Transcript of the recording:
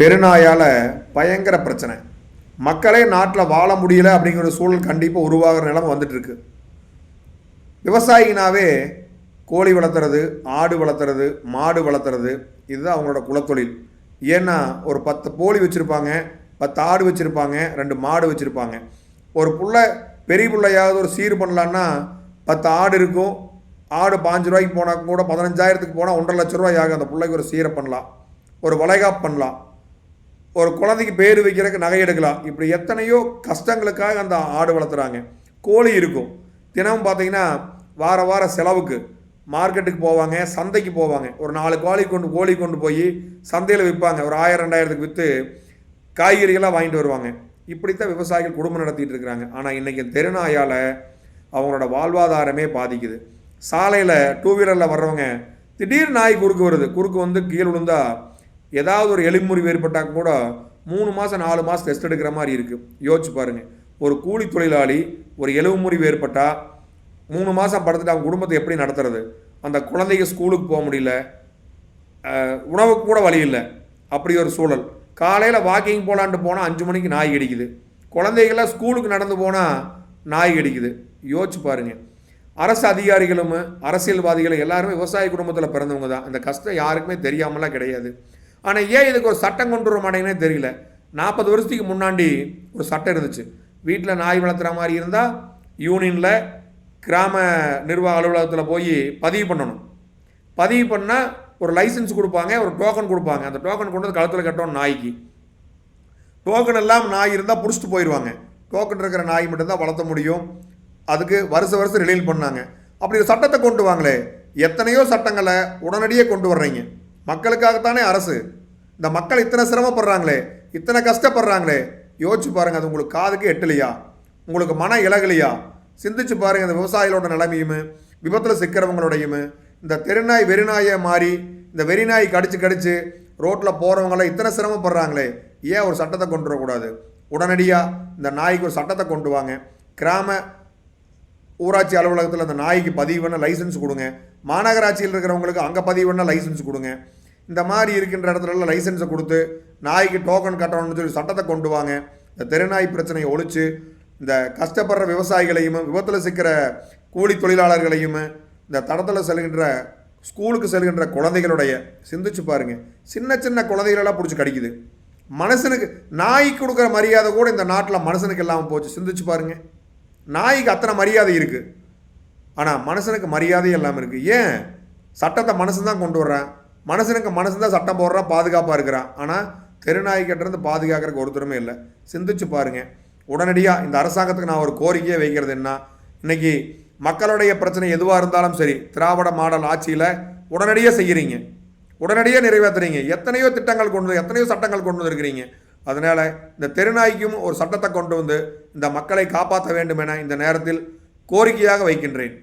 பெருநாயால் பயங்கர பிரச்சனை. மக்களே நாட்டில் வாழ முடியல அப்படிங்கிற ஒரு சூழல் கண்டிப்பாக உருவாகிற நிலைமை வந்துட்டுருக்கு. விவசாயினாவே கோழி வளர்த்துறது ஆடு வளர்த்துறது மாடு வளர்த்துறது இதுதான் அவங்களோட குலத்தொழில். ஏன்னா ஒரு பத்து கோழி வச்சுருப்பாங்க பத்து ஆடு வச்சுருப்பாங்க ரெண்டு மாடு வச்சுருப்பாங்க. ஒரு புள்ள பெரிய பிள்ளையாவது ஒரு சீர் பண்ணலான்னா பத்து ஆடு இருக்கும். ஆடு பாஞ்சு ரூபாய்க்கு போனால் கூட பதினஞ்சாயிரத்துக்கு போனால் ஒன்றரை லட்ச ரூபாய் ஆகும். அந்த பிள்ளைக்கு ஒரு சீரை பண்ணலாம். ஒரு வளைகாப் பண்ணலாம். ஒரு குழந்தைக்கு பேர் வைக்கிறதுக்கு நகை எடுக்கலாம். இப்படி எத்தனையோ கஷ்டங்களுக்காக அந்த ஆடு வளர்த்துறாங்க. கோழி இருக்கும். தினமும் பார்த்தீங்கன்னா வார வார செலவுக்கு மார்க்கெட்டுக்கு போவாங்க சந்தைக்கு போவாங்க. ஒரு நாலு கோழி கொண்டு கோழி கொண்டு போய் சந்தையில் விற்பாங்க. ஒரு ஆயிரம் ரெண்டாயிரத்துக்கு விற்று காய்கறிகளாக வாங்கிட்டு வருவாங்க. இப்படித்தான் விவசாயிகள் குடும்பம் நடத்திட்டு இருக்கிறாங்க. ஆனால் இன்றைக்கி தெருநாயால் அவங்களோட வாழ்வாதாரமே பாதிக்குது. சாலையில் டூ வீலரில் வர்றவங்க திடீர் நாய் குறுக்கு வருது. குறுக்கு வந்து கீழே விழுந்தால் ஏதாவது ஒரு எலும்புறிவு ஏற்பட்டால் கூட மூணு மாதம் நாலு மாதம் டெஸ்ட் எடுக்கிற மாதிரி இருக்குது யோசிச்சு பாருங்கள் ஒரு கூலி தொழிலாளி ஒரு எலும்பு முறிவு ஏற்பட்டால் மூணு மாதம் படுத்துட்டு அவங்க குடும்பத்தை எப்படி நடத்துறது? அந்த குழந்தைங்க ஸ்கூலுக்கு போக முடியல. உணவுக்கு கூட வழி இல்லை. அப்படி ஒரு சூழல். காலையில் வாக்கிங் போகலான்ட்டு போனால் அஞ்சு மணிக்கு நாய் கடிக்குது குழந்தைகள்லாம் ஸ்கூலுக்கு நடந்து போனால் நாய் கடிக்குது யோசிச்சு பாருங்க. அரசு அதிகாரிகளும் அரசியல்வாதிகளும் எல்லாருமே விவசாய குடும்பத்தில் பிறந்தவங்க தான். இந்த கஷ்டம் யாருக்குமே தெரியாமலாம் கிடையாது. ஆனால் ஏன் இதுக்கு ஒரு சட்டம் கொண்டு வர மாட்டேங்கன்னே தெரியல. நாற்பது வருஷத்துக்கு முன்னாடி ஒரு சட்டம் இருந்துச்சு. வீட்டில் நாய் வளர்த்துற மாதிரி இருந்தால் யூனியனில் கிராம நிர்வாக அலுவலகத்தில் போய் பதிவு பண்ணணும். பதிவு பண்ணால் ஒரு லைசன்ஸ் கொடுப்பாங்க ஒரு டோக்கன் கொடுப்பாங்க. அந்த டோக்கன் கொண்டு வந்து கழுத்தில் கட்டணும் நாய்க்கு. டோக்கன் எல்லாம் நாய் இருந்தால் பிடிச்சிட்டு போயிடுவாங்க டோக்கன் இருக்கிற நாய் மட்டும்தான் வளர்த்த முடியும். அதுக்கு வருஷ வருஷம் ரிலீல் பண்ணாங்க. அப்படி ஒரு சட்டத்தை கொண்டு வாங்களே. எத்தனையோ சட்டங்களை உடனடியே கொண்டு வர்றீங்க. மக்களுக்காகத்தானே அரசு. இந்த மக்கள் இத்தனை சிரமப்படுறாங்களே இத்தனை கஷ்டப்படுறாங்களே. யோசிச்சு பாருங்கள் அது உங்களுக்கு காதுக்கு எட்டலையா? உங்களுக்கு மன இலகலையா? சிந்திச்சு பாருங்கள் இந்த விவசாயிகளோட நிலைமையும் விபத்தில் சிக்கிறவங்களோடையும். இந்த தெருநாய் வெறிநாயை மாறி இந்த வெறிநாய் கடிச்சு கடிச்சு ரோட்டில் போகிறவங்களாம் இத்தனை சிரமப்படுறாங்களே. ஏன் ஒரு சட்டத்தை கொண்டு வரக்கூடாது? உடனடியாக இந்த நாய்க்கு ஒரு சட்டத்தை கொண்டு வாங்க. கிராம ஊராட்சி அலுவலகத்தில் அந்த நாய்க்கு பதிவு பண்ண லைசன்ஸ் கொடுங்க. மாநகராட்சியில் இருக்கிறவங்களுக்கு அங்கே பதிவு பண்ண லைசன்ஸ் கொடுங்க. இந்த மாதிரி இருக்கின்ற இடத்துலலாம் லைசன்ஸை கொடுத்து நாய்க்கு டோக்கன் கட்டணும்னு சொல்லி சட்டத்தை கொண்டு வாங்க. இந்த தெருநாய் பிரச்சனையை ஒழிச்சு இந்த கஷ்டப்படுற விவசாயிகளையும் விபத்தில் சிக்கிற கூலி தொழிலாளர்களையும் இந்த தடத்தில் செல்கின்ற ஸ்கூலுக்கு செல்கின்ற குழந்தைகளுடைய சிந்திச்சு பாருங்க. சின்ன சின்ன குழந்தைகளெல்லாம் பிடிச்சி கடிக்குது. மனுஷனுக்கு நாய்க்கு கொடுக்குற மரியாதை கூட இந்த நாட்டில் மனுஷனுக்கு இல்லாமல் போச்சு. சிந்திச்சு பாருங்கள் நாய்க்கு அத்தனை மரியாதை இருக்குது ஆனால் மனுஷனுக்கு மரியாதை இல்லாமல் இருக்குது ஏன்? சட்டத்தை மனசு தான் கொண்டு வர்றான். மனுஷனுக்கு மனசு தான் சட்டம் போடுறான் பாதுகாப்பாக இருக்கிறான். ஆனால் தெருநாய்க்கிட்டேருந்து பாதுகாக்கிறதுக்கு ஒருத்தருமே இல்லை. சிந்திச்சு பாருங்க. உடனடியாக இந்த அரசாங்கத்துக்கு நான் ஒரு கோரிக்கையை வைக்கிறது என்ன? இன்னைக்கு மக்களுடைய பிரச்சனை எதுவாக இருந்தாலும் சரி திராவிட மாடல் ஆட்சியில் உடனடியாக செய்கிறீங்க உடனடியாக நிறைவேற்றுறீங்க எத்தனையோ திட்டங்கள் கொண்டு வந்து எத்தனையோ சட்டங்கள் கொண்டு வந்திருக்கிறீங்க. அதனால் இந்த தெருநாய்க்கும் ஒரு சட்டத்தை கொண்டு வந்து இந்த மக்களை காப்பாற்ற வேண்டும் என இந்த நேரத்தில் கோரிக்கையாக வைக்கின்றேன்.